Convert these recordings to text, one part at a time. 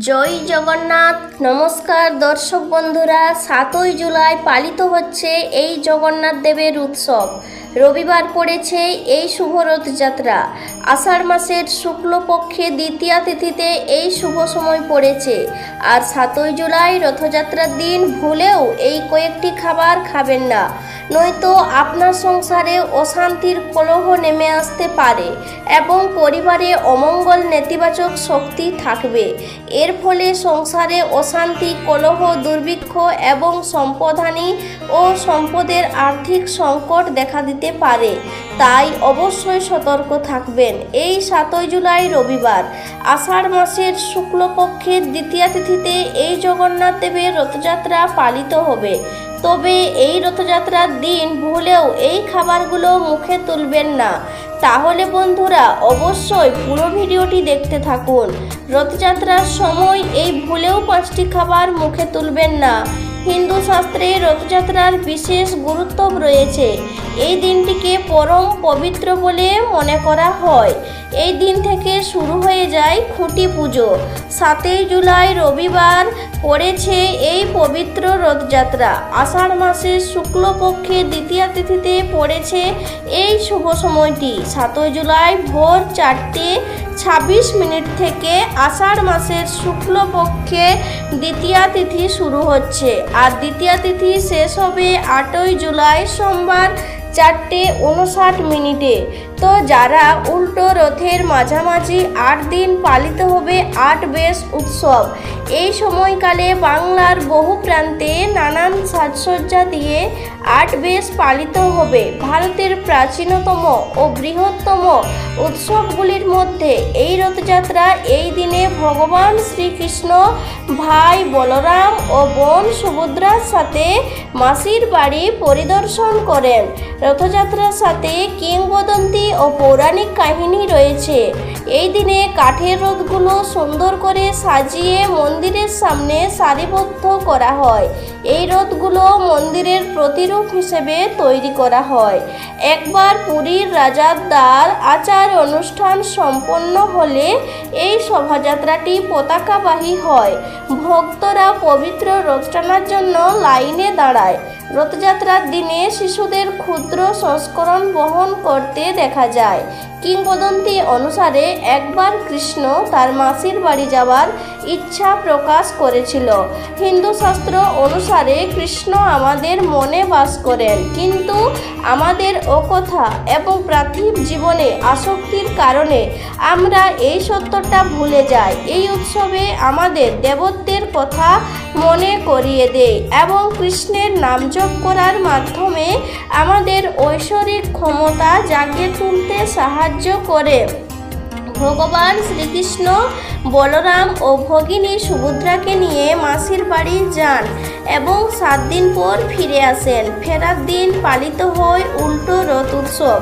জয় জগন্নাথ। নমস্কার দর্শক বন্ধুরা, সাতই জুলাই পালিত হচ্ছে এই জগন্নাথ দেবের উৎসব। রবিবার পড়েছে এই শুভ রথযাত্রা আষাঢ় মাসের শুক্লপক্ষে দ্বিতীয়া তিথিতে এই শুভ সময় পড়েছে। আর সাতই জুলাই রথযাত্রার দিন ভুলেও এই কয়েকটি খাবার খাবেন না। নয়তো আপনার সংসারে অশান্তির কলহ নেমে আসতে পারে এবং পরিবারে অমঙ্গল নেতিবাচক শক্তি থাকবে। এর ফলে সংসারে অশান্তি, কলহ, দুর্ভিক্ষ এবং সম্পদহানি ও সম্পদের আর্থিক সংকট দেখা দিতে পারে। তাই অবশ্যই সতর্ক থাকবেন। এই সাতই জুলাই রবিবার, আষাঢ় মাসের শুক্লপক্ষের দ্বিতীয়া তিথিতে এই জগন্নাথ দেবের রথযাত্রা পালিত হবে। তবে এই রথযাত্রার দিন ভুলেও এই খাবারগুলো মুখে তুলবেন না। তাহলে বন্ধুরা অবশ্যই পুরো ভিডিওটি দেখতে থাকুন। রথযাত্রার সময় এই ভুলেও পাঁচটি খাবার মুখে তুলবেন না। হিন্দু শাস্ত্রে রথযাত্রার বিশেষ গুরুত্ব রয়েছে। এই দিনটিকে পরম পবিত্র বলে মনে করা হয়। এই দিন থেকে শুরু হয়ে যায় খুঁটি পুজো। সাতই জুলাই রবিবার পড়েছে এই পবিত্র রথযাত্রা। আষাঢ় মাসের শুক্লপক্ষে দ্বিতীয় তিথিতে পড়েছে এই শুভ সময়টি। সাতই জুলাই ভোর চারটে ছাব্বিশ মিনিট থেকে আষাঢ় মাসের শুক্লপক্ষে দ্বিতীয়া তিথি শুরু হচ্ছে। আর দ্বিতীয়া তিথি শেষ হবে আটই জুলাই সোমবার চারটে উনষাট মিনিটে। তো যারা উল্টো রথের মাঝামাঝি আট দিন পালিত হবে আট বেশ উৎসব। এই সময়কালে বাংলার বহু প্রান্তে নানান সাজসজ্জা দিয়ে আট বেশ পালিত হবে। ভারতের প্রাচীনতম ও বৃহত্তম উৎসবগুলির মধ্যে এই রথযাত্রা এই দিনে ভগবান শ্রীকৃষ্ণ, ভাই বলরাম ও বোন সুভদ্রার সাথে মাসির বাড়ি পরিদর্শন করেন। রথযাত্রার সাথে কিংবদন্তি ও পৌরাণিক কাহিনী রয়েছে। এই দিনে কাঠের রথগুলো সুন্দর করে সাজিয়ে মন্দিরের সামনে সারিবদ্ধ করা হয়। এই রথগুলো মন্দিরের প্রতিরূপ হিসেবে তৈরি করা হয়। একবার পুরীর রাজার দ্বার আচার অনুষ্ঠান সম্পন্ন হলে এই শোভাযাত্রাটি পতাকাবাহী হয়। ভক্তরা পবিত্র রথ জন্য লাইনে দাঁড়ায়। রথযাত্রার দিনে শিশুদের ক্ষুদ্র সংস্করণ বহন করতে দেখা যায়। কিংবদন্তি অনুসারে একবার কৃষ্ণ তার মাসির বাড়ি যাওয়ার ইচ্ছা প্রকাশ করেছিল। হিন্দু শাস্ত্র অনুসারে কৃষ্ণ আমাদের মনে বাস করেন, কিন্তু আমাদের অকথা এবং পার্থিব জীবনে আসক্তির কারণে আমরা এই সত্যটা ভুলে যাই। এই উৎসবে আমাদের দেবত্বের কথা মনে করিয়ে দেয় এবং কৃষ্ণের নাম জপ করার মাধ্যমে আমাদের ঐশ্বরিক ক্ষমতা জাগিয়ে তুলতে সাহায্য করে। ভগবান শ্রীকৃষ্ণ বলরাম ও ভগিনী সুভদ্রাকে নিয়ে মাসির বাড়ি যান। এবং সাত দিন পর ফিরে আসেন। ফেরার দিন পালিত হয় উল্টো রথ উৎসব।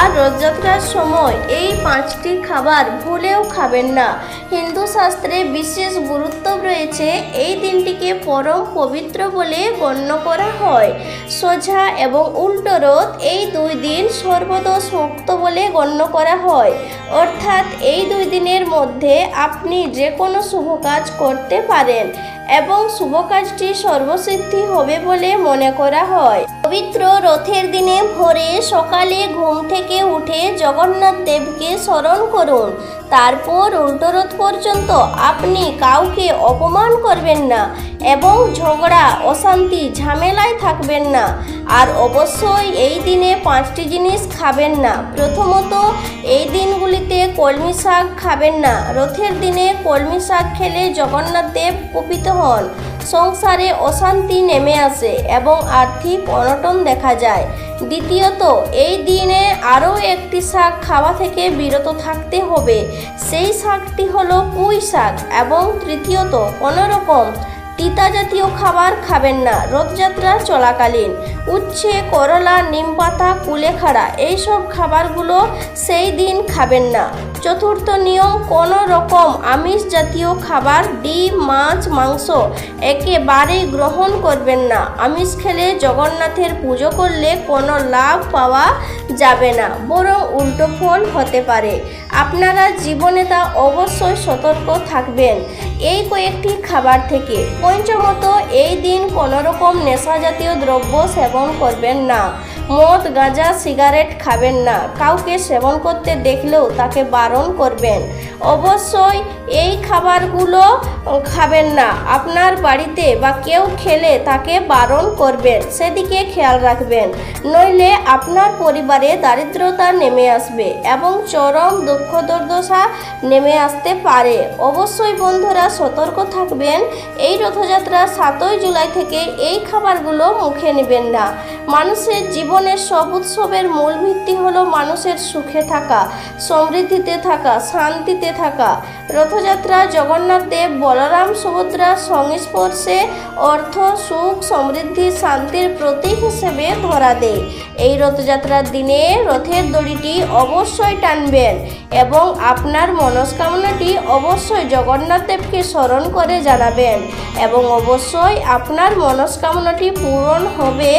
আর রথযাত্রার সময় এই পাঁচটি খাবার ভুলেও খাবেন না। হিন্দু শাস্ত্রে বিশেষ গুরুত্ব রয়েছে এই দিনটিকে পরম পবিত্র বলে গণ্য করা হয়। সোজা এবং উল্টো রথ এই দুই দিন সর্বদোষ মুক্ত বলে গণ্য করা হয়। অর্থাৎ এই দুই দিনের মধ্যে আপনি যে কোনো শুভ কাজ করতে পারেন। এবং শুভ কাজটি সর্বসিদ্ধি হবে বলে মনে করা হয়। পবিত্র রথের দিনে ভোরে সকালে ঘুম থেকে উঠে জগন্নাথ দেবকে স্মরণ করুন। তারপর উল্টো রথ পর্যন্ত আপনি কাউকে অপমান করবেন না এবং ঝগড়া, অশান্তি, ঝামেলায় থাকবেন না। আর অবশ্যই এই দিনে পাঁচটি জিনিস খাবেন না। প্রথমত, এই দিনগুলিতে কলমি শাক খাবেন না। রথের দিনে কলমি শাক খেলে জগন্নাথ দেব কুপিত হন। সংসারে অশান্তি নেমে আসে এবং আর্থিক অনটন দেখা যায়। দ্বিতীয়ত, এই দিনে আরও একটি শাক খাওয়া থেকে বিরত থাকতে হবে। সেই শাকটি হলো পুঁই শাক এবং তৃতীয়ত কোনো রকম তিতা জাতীয় খাবার খাবেন না, রথযাত্রা চলাকালীন। উচ্ছে, করলা, নিমপাতা, কুলেখাড়া, এইসব খাবারগুলো সেই দিন খাবেন না। চতুর্থ নিয়ম কোনো রকম আমিষ জাতীয় খাবার, ডিম, মাছ, মাংস একেবারেই গ্রহণ করবেন না। আমিষ খেলে জগন্নাথের পুজো করলে কোনো লাভ পাওয়া যাবে না, বরং উল্টো ফল হতে পারে। আপনারা জীবনে তা অবশ্যই সতর্ক থাকবেন এই কয়েকটি খাবার থেকে। পঞ্চমত, এই দিন কোনো রকম নেশা জাতীয় দ্রব্য সেবন করবেন না। মদ গাঁজা সিগারেট খাবেন না। কাউকে সেবন করতে দেখলেও তাকে বারণ করবেন। অবশ্যই এই খাবারগুলো খাবেন না। আপনার বাড়িতে বা কেউ খেলে তাকে বারণ করবেন। সেদিকে খেয়াল রাখবেন। নইলে আপনার পরিবারে দারিদ্রতা নেমে আসবে এবং চরম দুঃখ দুর্দশা নেমে আসতে পারে। অবশ্যই বন্ধুরা সতর্ক থাকবেন। এই রথযাত্রা সাতই জুলাই থেকে এই খাবারগুলো মুখে নেবেন না। মানুষের জীবনের সব উৎসবের মূল ভিত্তি হলো মানুষের সুখে থাকা, সমৃদ্ধিতে থাকা, শান্তিতে থাকা। রথযাত্রা, জগন্নাথ দেব, বলরাম সুভদ্রার সংস্পর্শে অর্থ, সুখ, সমৃদ্ধি, শান্তির প্রতীক হিসেবে ধরা দেয়। এই রথযাত্রার দিনে রথের দড়িটি অবশ্যই টানবেন এবং আপনার মনস্কামনাটি অবশ্যই জগন্নাথ দেবকে স্মরণ করে জানাবেন এবং অবশ্যই আপনার মনস্কামনাটি পূরণ হবে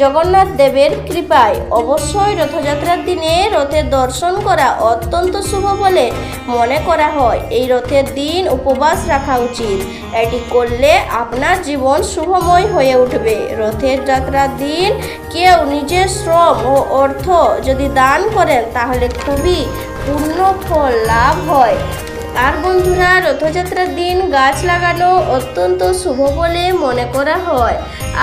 জগন্নাথ দেবের কৃপায় অবশ্যই রথযাত্রার দিনে রথের দর্শন করা অত্যন্ত শুভ বলে মনে করা হয়। এই রথের দিন উপবাস রাখা উচিত। এটি করলে আপনার জীবন শুভময় হয়ে উঠবে। রথের যাত্রার দিন কেউ নিজের শ্রম ও অর্থ যদি দান করেন, তাহলে খুবই পূর্ণ ফল লাভ হয়। আর বন্ধুরা, রথযাত্রার দিন গাছ লাগানো অত্যন্ত শুভ বলে মনে করা হয়।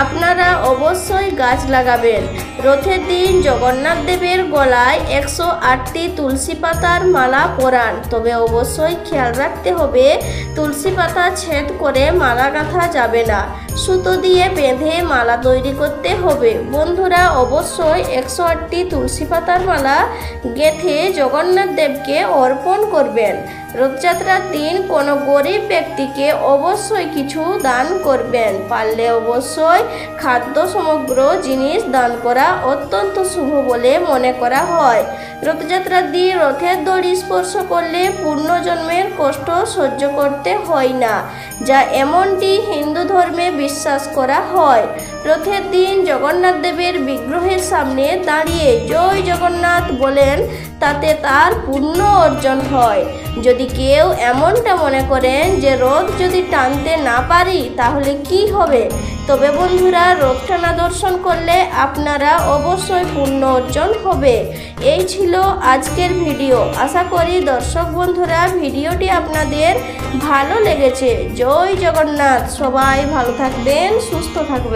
আপনারা অবশ্যই গাছ লাগাবেন। রথের দিন জগন্নাথ দেবের গলায় একশো আটটি তুলসী পাতার মালা পরান। তবে অবশ্যই খেয়াল রাখতে হবে, তুলসী পাতা ছেদ করে মালা গাঁথা যাবে না। সুতো দিয়ে বেঁধে মালা তৈরি করতে হবে। বন্ধুরা, অবশ্যই একশো আটটি তুলসী পাতার মালা গেঁথে জগন্নাথ দেবকে অর্পণ করবেন। রথযাত্রার দিন কোনো গরিব ব্যক্তিকে অবশ্যই কিছু দান করবেন। পারলে অবশ্যই খাদ্য সমগ্র জিনিস দান করা অত্যন্ত শুভ বলে মনে করা হয়। রথযাত্রার দিন রথের দড়ি স্পর্শ করলে পূর্ণজন্মের কষ্ট সহ্য করতে হয় না। যা এমনটি হিন্দু ধর্মে বিশ্বাস করা হয়। রথের দিন জগন্নাথ দেবের বিগ্রহের সামনে দাঁড়িয়ে জয় জগন্নাথ বলেন, তাতে তার পূর্ণ অর্জন হয়। যদি কেউ এমনটা মনে করেন যে রথ যদি টানতে না পারি, তাহলে কি হবে? তবে বন্ধুরা রথ টানা দর্শন করলে আপনারা অবশ্যই পূর্ণ অর্জন হবে। এই ছিল আজকের ভিডিও। আশা করি দর্শক বন্ধুরা, ভিডিওটি আপনাদের ভালো লেগেছে। জয় জগন্নাথ। সবাই ভালো থাকবেন, সুস্থ থাকবেন।